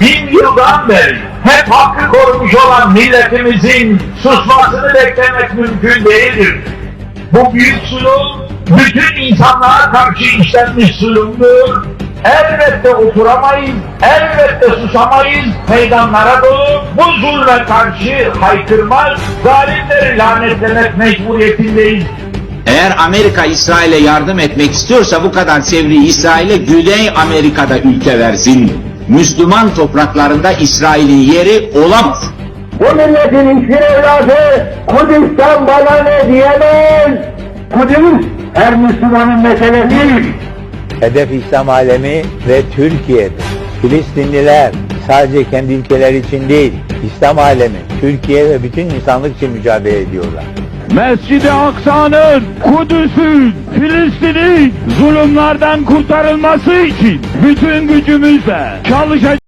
bin yıldan beri hep hakkı korumuş olan milletimizin susmasını beklemek mümkün değildir. Bu büyük zulüm bütün insanlığa karşı işlenmiş zulümdür. Elbette oturamayız, elbette susamayız, meydanlara dolu bu zulme karşı haykırmaz, zalimleri lanetlemek mecburiyetindeyiz. Eğer Amerika İsrail'e yardım etmek istiyorsa bu kadar sevri İsrail'e Güney Amerika'da ülke versin. Müslüman topraklarında İsrail'in yeri olamaz. Bu milletin hiçbir evladı Kudüs'ten bana ne diyemez. Kudüs her Müslümanın meselesi. Hedef İslam alemi ve Türkiye'dir. Filistinliler sadece kendi ülkeleri için değil, İslam alemi, Türkiye ve bütün insanlık için mücadele ediyorlar. Mescid-i Aksa'nın, Kudüs'ün, Filistin'in zulümlerden kurtarılması için bütün gücümüzle çalışacağız.